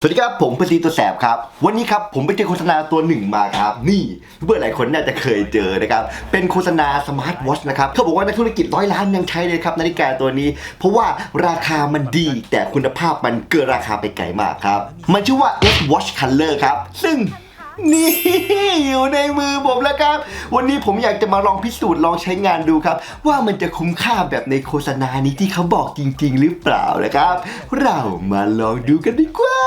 สวัสดีครับ ผมปตีตัวแสบครับ วันนี้ครับผมไปเจอโฆษณาตัวหนึ่งมาครับ นี่เพื่อนหลายคนน่าจะเคยเจอนะครับ เป็นโฆษณาสมาร์ทวอชนะครับเขาบอกว่านักธุรกิจร้อยล้านยังใช้เลยครับนาฬิกาตัวนี้ เพราะว่าราคามันดี แต่คุณภาพมันเกินราคาไปไกลมากครับ มันชื่อว่า S Watch Color ครับ ซึ่ง นี่อยู่ในมือผมแล้วครับ วันนี้ผมอยากจะมาลองพิสูจน์ลองใช้งานดูครับ ว่ามันจะคุ้มค่าแบบในโฆษณานี้ที่เขาบอกจริง ๆ หรือเปล่านะครับ เรามาลองดูกันดีกว่า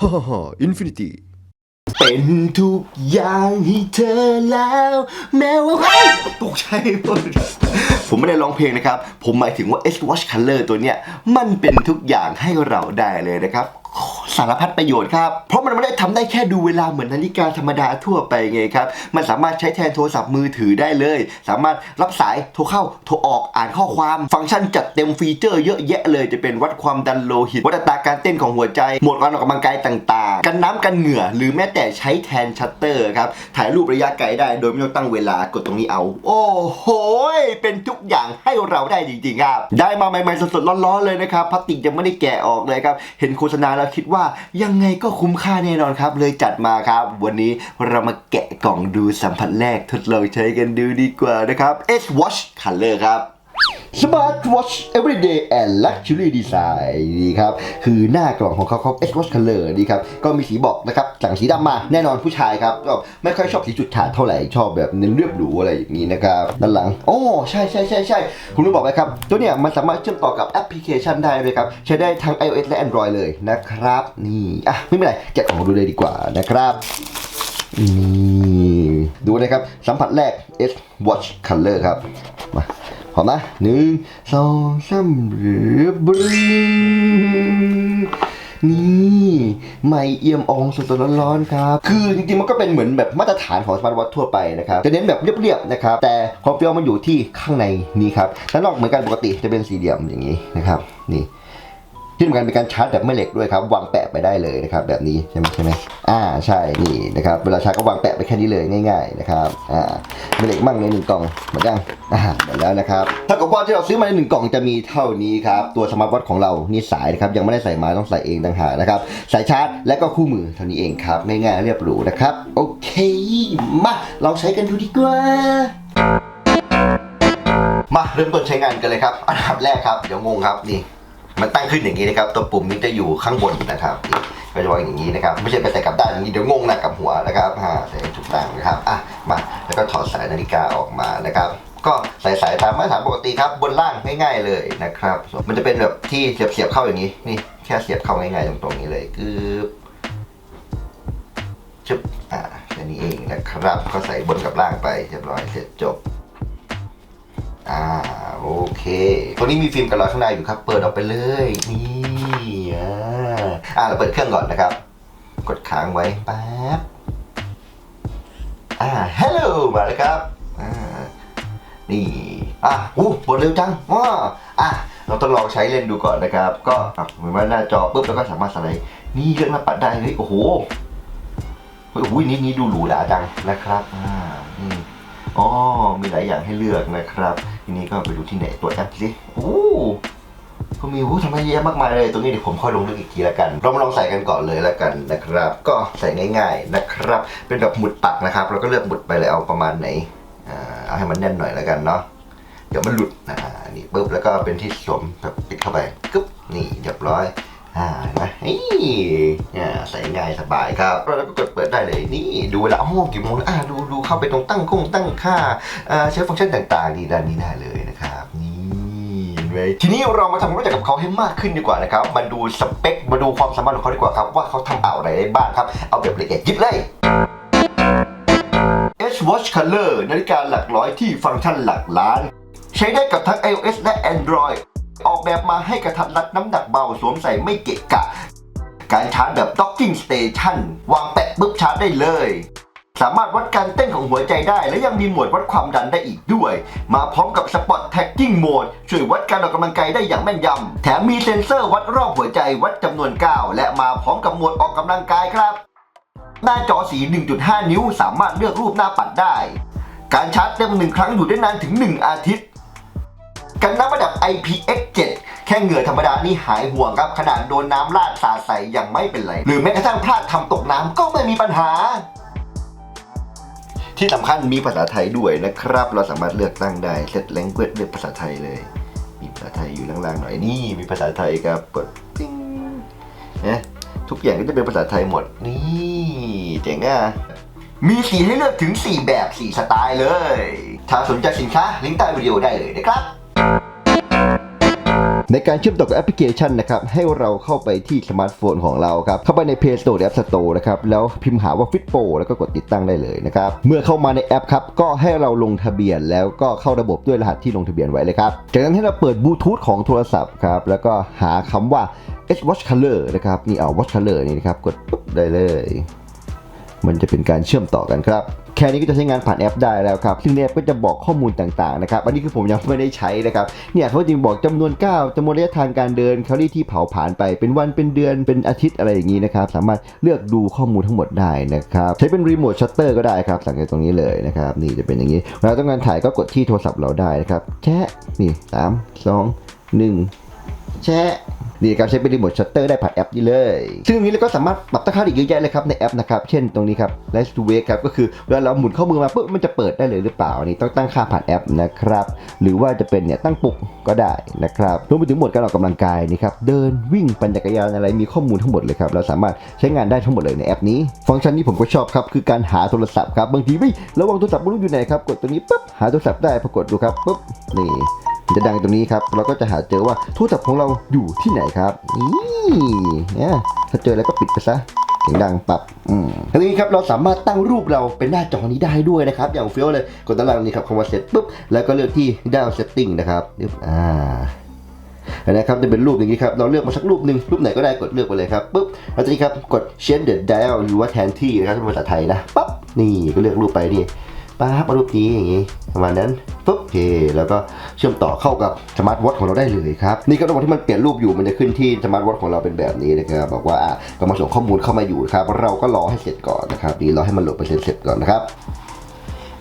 ฮ่าฮ่าอินฟินิตี้เป็นทุกอย่างให้เธอแล้ว แม้ว่าเฮ้ยตกใจหมดผมไม่ได้ร้องเพลงนะครับ ผมหมายถึงว่า S Watch Color ตัวเนี้ย มันเป็นทุกอย่างให้เราได้เลยนะครับ สารพัดประโยชน์ครับ เพราะมันไม่ได้ทำได้แค่ดูเวลาเหมือนนาฬิกาธรรมดาทั่วไปไงครับ มันสามารถใช้แทนโทรศัพท์มือถือได้เลย สามารถรับสายโทรเข้าโทรออกอ่านข้อความ ฟังก์ชันจัดเต็มฟีเจอร์เยอะแยะเลยจะเป็นวัดความดันโลหิต วัดอัตราการเต้นของหัวใจโหมดการออกกำลังกายต่างๆ กันน้ำกันเหงื่อ หรือแม้แต่ใช้แทนชัตเตอร์ครับ ถ่ายรูประยะไกลได้โดยไม่ต้องตั้งเวลากดตรงนี้เอา โอ้โหเป็นทุกอย่างให้เราได้จริงๆครับได้มาใหม่ๆสดๆร้อนๆเลยนะครับพลาสติกยังไม่ได้แกะออกเลยครับเห็นโฆษณาแล้วคิดว่ายังไงก็คุ้มค่าแน่นอนครับ เลยจัดมาครับ วันนี้เรามาแกะกล่องดูสัมผัสแรกทดลองใช้กันดูดีกว่านะครับ S Watch Color ครับ Smart Watch Everyday and Luxury Design นี่ครับ คือหน้ากล่องของเขาเขา S Watch Color นี่ครับ ก็มีสีบอกนะครับสั่งสีดำมาแน่นอนผู้ชายครับก็ไม่ค่อยชอบสีจุดขาดเท่าไหร่ ชอบแบบเน้นเรียบหรูอะไรอย่างนี้นะครับด้านหลังโอ้ใช่ใช่ใช่ใช่คุณรู้บอกไหมครับ ตัวเนี้ยมันสามารถเชื่อมต่อกับแอปพลิเคชันได้เลยครับ ใช้ได้ทั้ง iOS และ Android เลยนะครับ นี่อะไม่เป็นไรแกะออกดูเลยดีกว่านะครับนี่ดูนะครับ สัมผัสแรก S Watch Color ครับ มา พร้อมนะหนึ่งสองสามหรือบรึงนี่ไม่เอี่ยมอองสดๆร้อนๆครับ คือจริงๆมันก็เป็นเหมือนแบบมาตรฐานของสมาร์ทวอททั่วไปนะครับ จะเน้นแบบเรียบๆนะครับ แต่ความเปรี้ยวมันอยู่ที่ข้างในนี้ครับด้านนอกเหมือนกันปกติจะเป็นสี่เหลี่ยมอย่างนี้นะครับ นี่ ที่สำคัญเป็นการชาร์จแบบไม่เหล็กด้วยครับวางแปะไปได้เลยนะครับแบบนี้ใช่ไหมใช่ไหมอ่าใช่นี่นะครับเวลาชาร์จก็วางแปะไปแค่นี้เลยง่ายๆนะครับอ่าไม่เหล็กมั่งในหนึ่งกล่องเหมือนกันอ่าหมดแล้วนะครับถ้ากับว่าที่เราซื้อมาในหนึ่งกล่องจะมีเท่านี้ครับตัวสมาร์ทวอทของเรานี่สายนะครับยังไม่ได้ใส่มาต้องใส่เองต่างหากนะครับสายชาร์จและก็คู่มือเท่านี้เองครับง่ายๆเรียบหรูนะครับโอเคมาเราใช้กันดูดีกว่ามาเริ่มต้นใช้งานกันเลยครับ อันดับแรกครับ เดี๋ยวงงครับนี่ มันตั้งขึ้นอย่างนี้นะครับ ตัวปุ่มนี้จะอยู่ข้างบนนะครับก็จะวางอย่างนี้นะครับ ไม่ใช่ไปใส่กลับด้านอย่างนี้เดี๋ยวงงหนักกับหัวนะครับอ่าใส่ถูกตั้งนะครับอะมาแล้วก็ถอดสายนาฬิกาออกมานะครับ ก็ใส่สายตามมาตรฐานปกติครับบนล่างง่ายๆเลยนะครับ มันจะเป็นแบบที่เสียบๆเข้าอย่างนี้นี่แค่เสียบเข้าง่ายๆตรงๆนี้เลยคือชึบอ่าแค่นี้เองนะครับ ก็ใส่บนกับล่างไปเรียบร้อยเสร็จจบ อ่าโอเคตัวนี้มีฟิล์มกันรอยข้างในอยู่ครับ เปิดออกไปเลยนี่อ่าอ่าเราเปิดเครื่องก่อนนะครับ กดค้างไว้แป๊บอ่าฮัลโหลมาแล้วครับอ่านี่อะอู้เปิดเร็วจังว้าอะเราต้องลองใช้เล่นดูก่อนนะครับ ก็เหมือนว่าหน้าจอปุ๊บแล้วก็สามารถสไลด์นี่เลื่อนมาปัดได้เฮ้ยโอ้โหเฮ้โอ้ยนี่นี่ดูหรูหราจังนะครับอ่านี่อ๋อมีหลายอย่างให้เลือกนะครับ ทีนี้ก็ไปดูที่ไหนตัวแอปสิโอ้ก็มีวู้ทำไมเยอะมากมายเลย ตรงนี้เดี๋ยวผมค่อยลงลึกอีกทีละกัน เรามาลองใส่กันก่อนเลยละกันนะครับ ก็ใส่ง่ายๆนะครับ เป็นแบบหมุดปักนะครับ เราก็เลือกหมุดไปเลยเอาประมาณไหนเอาให้มันแน่นหน่อยละกันเนาะ เดี๋ยวมันหลุดอ่านี่ปุ๊บแล้วก็เป็นที่สวมแบบปิดเข้าไปกึ๊บนี่เรียบร้อย อ่าเห็นไหมนี่ใส่ง่ายสบายครับแล้วก็กดเปิดได้เลยนี่ดูเวลาอ๋องกี่โมงอ่าดูดูเข้าไปตรงตั้งคงตั้งค่าอ่าใช้ฟังก์ชันต่างๆดีด้านนี้ได้เลยนะครับนี่เห็นไหมทีนี้เรามาทำความรู้จักกับเขาให้มากขึ้นดีกว่านะครับมาดูสเปคมาดูความสามารถของเขาดีกว่าครับ ว่าเขาทำอะไรได้บ้างครับ เอาแบบละเอียดยิบเลย H Watch Color นาฬิกาหลักร้อยที่ฟังก์ชันหลักล้าน ใช้ได้กับทั้ง iOS และ Android ออกแบบมาให้กระทัดรัดน้ำหนักเบาสวมใส่ไม่เกะกะ การชาร์จแบบ Docking Station วางแปะปุ๊บชาร์จได้เลย สามารถวัดการเต้นของหัวใจได้ และยังมีโหมดวัดความดันได้อีกด้วย มาพร้อมกับ Spot Tracking Mode ช่วยวัดการออกกำลังกายได้อย่างแม่นยำ แถมมีเซ็นเซอร์วัดรอบหัวใจวัดจำนวนก้าวและมาพร้อมกับโหมดออกกำลังกายครับ หน้าจอสี 1.5 นิ้วสามารถเลือกรูปหน้าปัดได้ การชาร์จเต็มหนึ่งครั้งอยู่ได้นานถึง 1 อาทิตย์ กันน้ำระดับ IPX7 แค่เหงื่อธรรมดานี่หายห่วงครับ ขนาดโดนน้ำราดสาดใส่ยังไม่เป็นไร หรือแม้กระทั่งพลาดทำตกน้ำก็ไม่มีปัญหา ที่สำคัญมีภาษาไทยด้วยนะครับ เราสามารถเลือกตั้งได้เซตแลงเก e เลือกภาษาไทยเลย มีภาษาไทยอยู่ล่างๆหน่อยนี่ มีภาษาไทยครับกดติ้งนะทุกอย่างก็จะเป็นภาษาไทยหมดนี่เจ๋งอะมีสีให้เลือกถึง 4 แบบ 4 สไตล์เลย ถ้าสนใจสินค้าลิงก์ใต้วิดีโอได้เลยนะครับ ในการเชื่อมต่อกับแอปพลิเคชันนะครับให้เราเข้าไปที่สมาร์ทโฟนของเราครับเข้าไปใน Play Store หรือ App Store นะครับแล้วพิมพ์หาว่า Fitpo แล้วก็กดติดตั้งได้เลยนะครับเมื่อเข้ามาในแอปครับก็ให้เราลงทะเบียนแล้วก็เข้าระบบด้วยรหัสที่ลงทะเบียนไว้เลยครับจากนั้นให้เราเปิดบลูทูธของโทรศัพท์ครับแล้วก็หาคำว่า S Watch Color นะครับนี่เอา Watch Color นี่นะครับกดปุ๊บได้เลย มันจะเป็นการเชื่อมต่อกันครับ ค่นี้ก็จะใช้งานผ่านแอปได้แล้วครับซึ่งแอปก็จะบอกข้อมูลต่างๆนะครับอันนี้คือผมยังไม่ได้ใช้นะครับเนี่ยเขาจะบอกจำนวนก้าวจำนวนระยะทางการเดินแคลอรี่ที่เผาผลาญไปเป็นวันเป็นเดือนเป็นอาทิตย์อะไรอย่างนี้นะครับสามารถเลือกดูข้อมูลทั้งหมดได้นะครับใช้เป็นรีโมทชัตเตอร์ก็ได้ครับสังเกตตรงนี้เลยนะครับนี่จะเป็นอย่างนี้เวลาต้องการถ่ายก็กดที่โทรศัพท์เราได้นะครับแชะนี่สามสองหนึ่งแชะ นี่ครับใช้เป็นรีโมทชัตเตอร์ได้ผ่านแอปนี้เลย ซึ่งตรงนี้เราก็สามารถปรับตั้งค่าได้อีกเยอะแยะเลยครับในแอปนะครับ เช่นตรงนี้ครับ Let's to Wake ครับก็คือเวลาเราหมุนข้อมือมาปุ๊บมันจะเปิดได้เลยหรือเปล่านี่ต้องตั้งค่าผ่านแอปนะครับ หรือว่าจะเป็นเนี่ยตั้งปลุกก็ได้นะครับรวมไปถึงหมดการออกกำลังกายนี่ครับเดินวิ่งปั่นจักรยานอะไรมีข้อมูลทั้งหมดเลยครับเราสามารถใช้งานได้ทั้งหมดเลยในแอปนี้ ฟังก์ชันนี้ผมก็ชอบครับคือการหาโทรศัพท์ครับบางทีไม่ระวังโทรศัพท์ไม่รู้อยู่ไหนครับกดตรงนี้ปุ๊บหาโทรศัพท์ได้ปรากฏดูครับปุ๊บนี่ จะดังตรงนี้ครับ เราก็จะหาเจอว่าโทรศัพท์ของเราอยู่ที่ไหนครับนี่เนี่ยถ้าเจอแล้วก็ปิดไปซะเสียงดังปรับอืมทีนี้ครับเราสามารถตั้งรูปเราเป็นหน้าจอนี้ได้ด้วยนะครับ อย่างเฟี้ยวเลย กดตารางนี้ครับคำว่าเสร็จปุ๊บ แล้วก็เลือกที่ dial setting นะครับอ่านะครับจะเป็นรูปอย่างนี้ครับ เราเลือกมาสักรูปหนึ่งรูปไหนก็ได้กดเลือกไปเลยครับปุ๊บแล้วทีนี้ครับกด change the dial หรือว่าแทนที่นะครับเป็นภาษาไทยนะปั๊บนี่ก็เลือกรูปไปนี่ปั๊บเอารูปนี้อย่างนี้ ประมาณนั้นปุ๊บโอเคแล้วก็เชื่อมต่อเข้ากับสมาร์ทวอทของเราได้เลยครับนี่ก็ระหว่างที่มันเปลี่ยนรูปอยู่มันจะขึ้นที่สมาร์ทวอทของเราเป็นแบบนี้นะครับบอกว่าอะกำลังส่งข้อมูลเข้ามาอยู่ครับเราก็รอให้เสร็จก่อนนะครับนี่รอให้มันโหลดไปเสร็จเสร็จก่อนนะครับ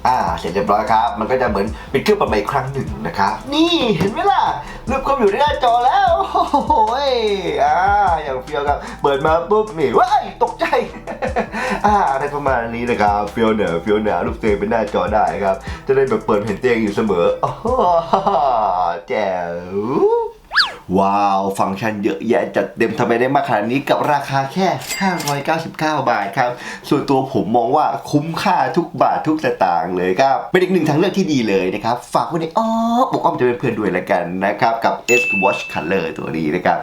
อ่าเสร็จเรียบร้อยครับ มันก็จะเหมือนเป็นเครื่องประใหม่ครั้งหนึ่งนะครับ นี่เห็นไหมล่ะรูปก็อยู่ในหน้าจอแล้วโอ้โหยอ่าอย่างเฟียวครับ เปิดมาปุ๊บนี่ว้ายตกใจ อ่าในประมาณนี้นะครับเฟียวเหนือเฟียวเหนือรูปเตียงเป็นหน้าจอได้ครับ จะได้แบบเปิดเห็นเตียงอยู่เสมอโอ้โหแจ๋ว ว้าว ฟังก์ชันเยอะแยะจัดเต็มทำไมได้มากขนาดนี้กับราคาแค่ 599 บาทครับ ส่วนตัวผมมองว่าคุ้มค่าทุกบาททุกสตางค์เลยครับ เป็นอีกหนึ่งทางเลือกที่ดีเลยนะครับ ฝากไว้ในอ้อปกอ้อมจะเป็นเพื่อนด้วยแล้วกันนะครับ กับ S Watch Color ตัวนี้นะครับ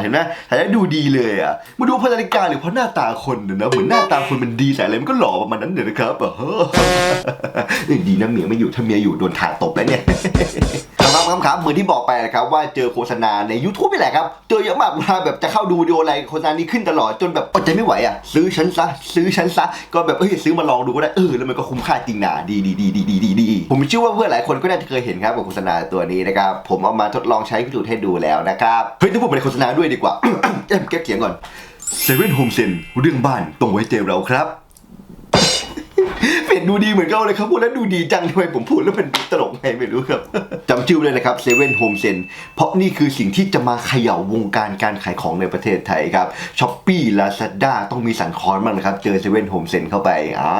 เห็นไหมถ่ายได้ดูดีเลยอะมาดูเพราะนาฬิกาหรือเพราะหน้าตาคนเนี่ยนะเหมือนหน้าตาคนมันดีใส่อะไรมันก็หล่อประมาณนั้นเลยนะครับเออเอ้ยดีนะเมียไม่อยู่ถ้าเมียอยู่โดนถ่ายตบแล้วเนี่ย ครับครับครับเหมือนที่บอกไปนะครับว่าเจอโฆษณาใน YouTube นี่แหละครับ เจอเยอะมากเวลาแบบจะเข้าดูวิดีโออะไรโฆษณานี้ขึ้นตลอดจนแบบอดใจไม่ไหวอะซื้อฉันซะซื้อฉันซะก็แบบเอ้ยซื้อมาลองดูก็ได้เออแล้วมันก็คุ้มค่าจริงนะดีดีดีดีดีดีดีผมเชื่อว่าเพื่อนหลายคนก็น่าจะเคยเห็นครับกับโฆษณาตัวนี้นะครับผมเอามาทดลองใช้พิสูจน์ให้ดูแล้วนะครับเฮ้ยถ้าผมไปในโฆษณาด้วยดีกว่าแก้มแก้เขียงก่อนเซเว่นโฮมเซนเรื่องบ้านต้องไว้ใจเราครับ เปลี่ยนดูดีเหมือนกันเลยครับพูดแล้วดูดีจังทำไมผมพูดแล้วมันตลกไงไม่รู้ครับจำชื่อเลยนะครับเซเว่นโฮมเซนเพราะนี่คือสิ่งที่จะมาเขย่าวงการการขายของในประเทศไทยครับช้อปปี้ลาซาด้าต้องมีสันคอนบ้างนะครับเจอเซเว่นโฮมเซนเข้าไปอ่า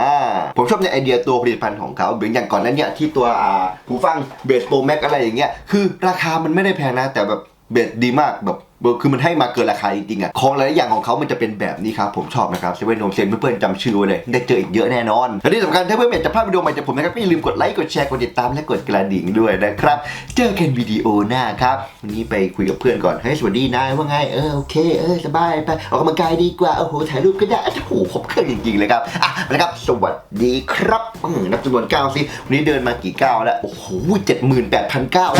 ผมชอบในไอเดียตัวผลิตภัณฑ์ของเขาเหมือนอย่างก่อนนั้นเนี่ยที่ตัวอ่าหูฟังเบสโปรแม็กอะไรอย่างเงี้ยคือราคามันไม่ได้แพงนะแต่แบบเบสดีมากแบบ คือมันให้มาเกินราคาจริงๆอะของหลายอย่างของเขามันจะเป็นแบบนี้ครับ ผมชอบนะครับเซเว่นโฮมเซนเพื่อนๆจำชื่อไว้เลย ได้เจออีกเยอะแน่นอน และที่สำคัญถ้าเพื่อนๆอยากจะพลาดวิดีโอใหม่จากผมนะครับก็อย่าลืมกดไลค์ กดแชร์ กดติดตามและกดกระดิ่งด้วยนะครับ เจอกันวิดีโอหน้าครับวันนี้ไปคุยกับเพื่อนก่อนเฮ้ยสวัสดีนายว่าไงเออโอเคเออสบายไปออกกำลังกายดีกว่าโอ้โหถ่ายรูปก็ได้โอ้โหครบเครื่องจริงๆเลยครับอะนะครับสวัสดีครับอืมนับจำนวนก้าวสิวันนี้เดินมากี่ก้าวแล้วโอ้โหเจ็ดหมื่นแปดพันก้าว